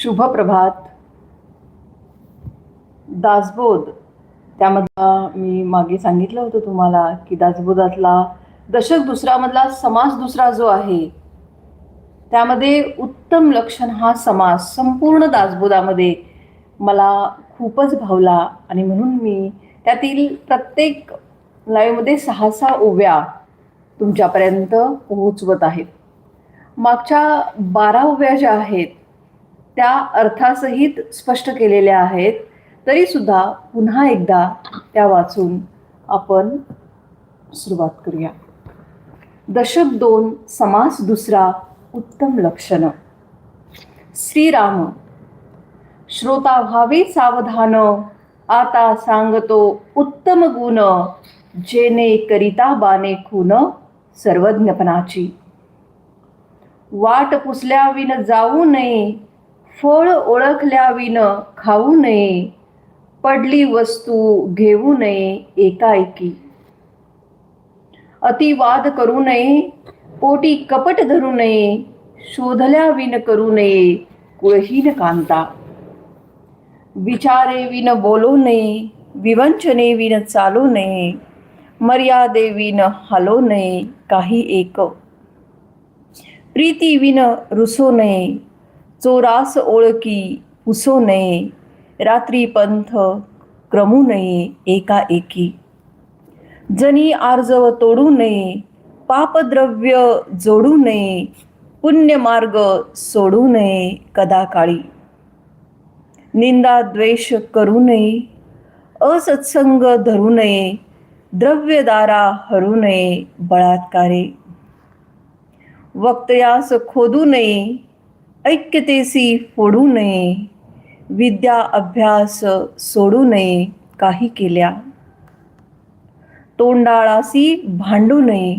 शुभ प्रभात दासबोध. त्यामधला मी मागे सांगितलं होतं तुम्हाला की दासबोधातला दशक दुसरामधला समास दुसरा जो आहे त्यामध्ये उत्तम लक्षण हा समास संपूर्ण दासबोधामध्ये मला खूपच भावला आणि म्हणून मी त्यातील प्रत्येक लाईव्हमध्ये सहा सहा ओव्या तुमच्यापर्यंत पोहोचवत आहेत मागच्या बारा ओव्या ज्या आहेत त्या अर्थासहित स्पष्ट केलेल्या आहेत तरी सुद्धा पुन्हा एकदा त्या वाचून आपण सुरुवात करूया. दशक दोन समास दुसरा उत्तम लक्षण. श्रीराम श्रोता व्हावे सावधान आता सांगतो उत्तम गुण जेने करिता बाने खून सर्वज्ञपणाची. वाट पुसल्याविन जाऊ नये फळ ओळखल्या विन खाऊ नये. पडली वस्तू घेऊ नये एकाएकी. अतिवाद करू नये. पोटी कपट धरू नये. शोधल्या विन करू नये. कुळहीन कांता. विचारे विन बोलू नये. विवंचने विन चालू नये. मर्यादे विन हलो नये. काही एक. प्रीती विन रुसो नये. चोरास ओळखी पुसो नये. रात्री पंथ क्रमू नये एकाएकी. जनी आर्जव तोडू नये. पापद्रव्य जोडू नये. पुण्यमार्ग सोडू नये कदाकाळी. निंदा द्वेष करू नये. असत्संग धरू नये. द्रव्यदारा हरू नये बळात्कारे वक्तयास खोदू नये. ऐक्यतेसी फोडू नये. विद्या अभ्यास सोडू नये. काही केल्या. तोंडाळासी भांडू नये.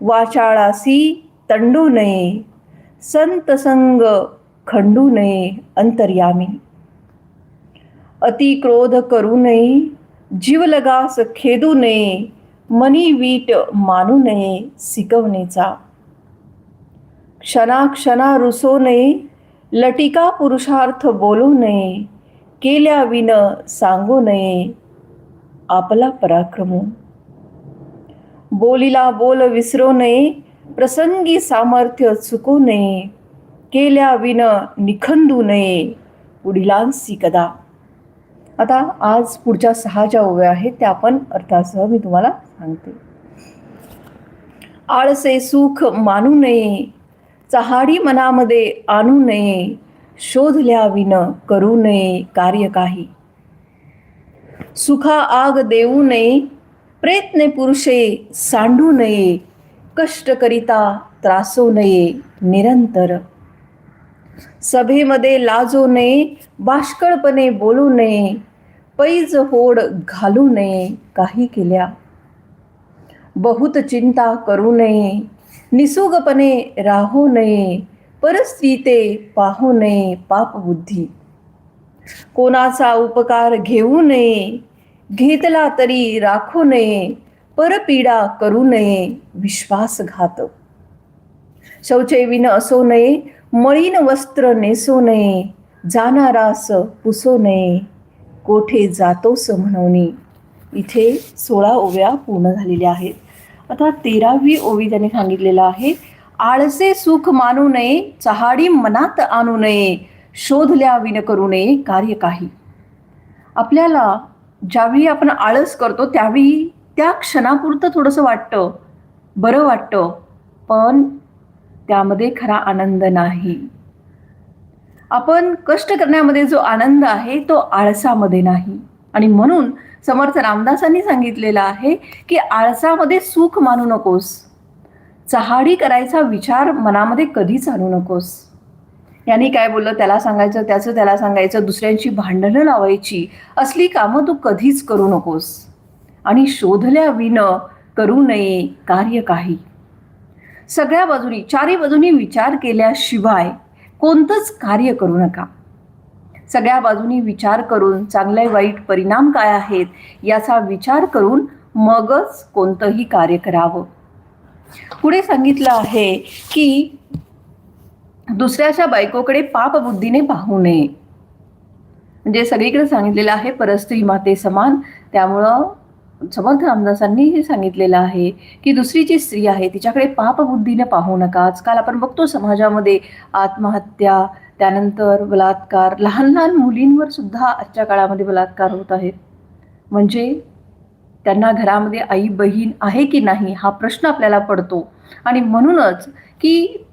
वाचाळासी तंडू नये. संतसंग खंडू नये. अंतर्यामी. अति क्रोध करू नये. जीवलगास खेदू नये. मनी वीट मानू नये. शिकवणेचा क्षणाक्षणा रुसो नये लटिका पुरुषार्थ बोलू नये केल्या विन सांगू नये आपला पराक्रम. बोलीला बोल विसरू नये प्रसंगी सामर्थ्य चुकू नये केल्या विन निखंदू नये पुढिलांसी कदा. आता आज पुढच्या सहा ज्या ओव्या आहेत त्या आपण अर्थासह मी तुम्हाला सांगते. आळसे सुख मानू नये चहाडी मनामध्ये आणू नये शोधल्या विन करू नये कार्य काही. सुखा आग देऊ नये प्रयत्न पुरुषे सांडू नये कष्ट करिता त्रासू नये निरंतर. सभेमध्ये लाजू नये बाष्कळपणे बोलू नये पैज होड घालू नये काही केल्या. बहुत चिंता करू नये निसुगपणे राहू नये परस्थिते पाहू नये पापबुद्धी कोणाचा उपकार घेऊ नये घेतला तरी राखू नये परपीडा करू नये विश्वासघात. शौचे विन असो नये मळीन वस्त्र नेसो नये जाणारास पुसो नये कोठे जातोस म्हणवणे इथे सोळा ओव्या पूर्ण झालेल्या आहेत. आता तेरावी ओवी त्यांनी सांगितलेलं आहे आळसे सुख मानू नये चहाडी मनात आणू नये शोधल्या विन करू नये कार्य काही. आपल्याला ज्यावेळी आपण आळस करतो त्यावेळी त्या क्षणापुरतं थोडंसं वाटतं बरं वाटतं पण त्यामध्ये खरा आनंद नाही. आपण कष्ट करण्यामध्ये जो आनंद आहे तो आळसामध्ये नाही. आणि म्हणून समर्थ रामदासांनी सांगितलेलं आहे की आळसामध्ये सुख मानू नकोस. चहाडी करायचा विचार मनामध्ये कधीच आणू नकोस. यांनी काय बोललं त्याला सांगायचं त्याचं त्याला सांगायचं दुसऱ्यांची भांडणं लावायची असली कामं तू कधीच करू नकोस. आणि शोधल्या विन करू नये कार्य काही. सगळ्या बाजूनी चारी बाजूनी विचार केल्याशिवाय कोणतंच कार्य करू नका. सगळ्या बाजूनी विचार करून चांगले वाईट परिणाम काय आहेत याचा विचार करून मगच कोणतंही कार्य करावं. पुढे सांगितलं आहे की दुसऱ्याच्या बायकोकडे पापबुद्धीने पाहू नये. म्हणजे सगळीकडे सांगितलेलं आहे परस्त्री माते समान. त्यामुळं समर्थ रामदासांनी हे सांगितलेलं आहे की दुसरी जी स्त्री आहे तिच्याकडे पापबुद्धीने पाहू नका. आजकाल आपण बघतो समाजामध्ये आत्महत्या त्यानंतर बलात्कार लहान लहान मुलींवर सुद्धा आजच्या काळामध्ये बलात्कार होत आहेत. म्हणजे त्यांना घरामध्ये आई बहीण आहे की नाही हा प्रश्न आपल्याला पडतो. आणि म्हणूनच की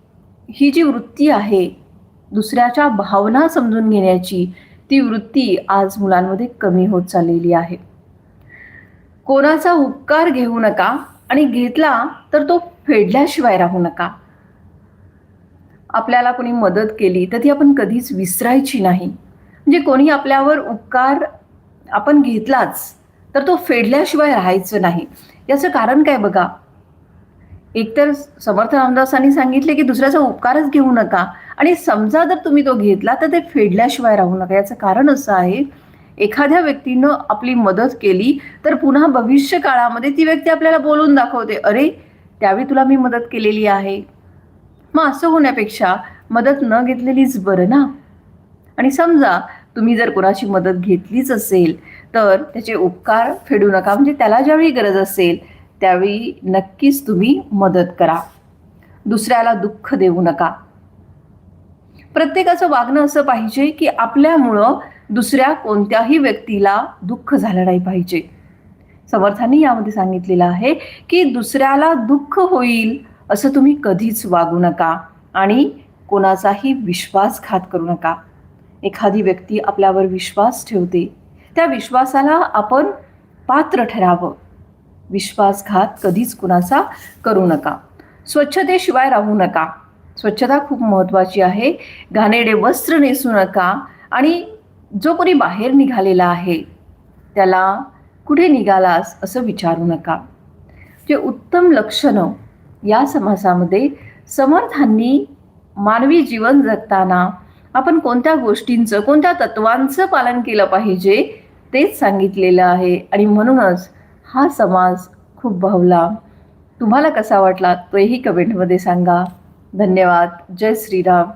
ही जी वृत्ती आहे दुसऱ्याच्या भावना समजून घेण्याची ती वृत्ती आज मुलांमध्ये कमी होत चाललेली आहे. कोणाचा उपकार घेऊ नका आणि घेतला तर तो फेडल्याशिवाय राहू नका. आपल्याला कोणी मदत केली तर ती आपण कधीच विसरायची नाही. म्हणजे कोणी आपल्यावर उपकार आपण घेतलाच तर तो फेडल्याशिवाय राहायचं नाही. याचं कारण काय बघा? एकतर समर्थ रामदासांनी सांगितले की दुसऱ्याचा उपकारच घेऊ नका आणि समजा जर तुम्ही तो घेतला तर ते फेडल्याशिवाय राहू नका. याचं कारण असं आहे एखाद्या व्यक्तीनं आपली मदत केली तर पुन्हा भविष्य काळामध्ये ती व्यक्ती आपल्याला बोलून दाखवते अरे त्यावेळी तुला मी मदत केलेली आहे. मग असं होण्यापेक्षा मदत न घेतलेलीच बरं ना? आणि समजा तुम्ही जर कोणाची मदत घेतलीच असेल तर त्याचे उपकार फेडू नका. म्हणजे त्याला ज्यावेळी गरज असेल त्यावेळी नक्कीच तुम्ही मदत करा. दुसऱ्याला दुःख देऊ नका. प्रत्येकाचं वागणं असं पाहिजे की आपल्यामुळं दुसऱ्या कोणत्याही व्यक्तीला दुःख झालं नाही पाहिजे. समर्थांनी यामध्ये सांगितलेलं आहे की दुसऱ्याला दुःख होईल असं तुम्ही कधीच वागू नका आणि कोणाचाही विश्वासघात करू नका. एखादी व्यक्ती आपल्यावर विश्वास ठेवते त्या विश्वासाला आपण पात्र ठरावं. विश्वासघात कधीच कुणाचा करू नका. स्वच्छतेशिवाय राहू नका. स्वच्छता खूप महत्त्वाची आहे. घाणेडे वस्त्र नेसू नका आणि जो कोणी बाहेर निघालेला आहे त्याला कुठे निघालास असं विचारू नका. जे उत्तम लक्षणं या समासामध्ये समर्थांनी मानवी जीवन जगताना आपण कोणत्या गोष्टींचं कोणत्या तत्वांचं पालन केलं पाहिजे तेच सांगितलेलं आहे. आणि म्हणूनच हा समाज खूप भावला. तुम्हाला कसा वाटला तोही कमेंटमध्ये सांगा. धन्यवाद. जय श्रीराम.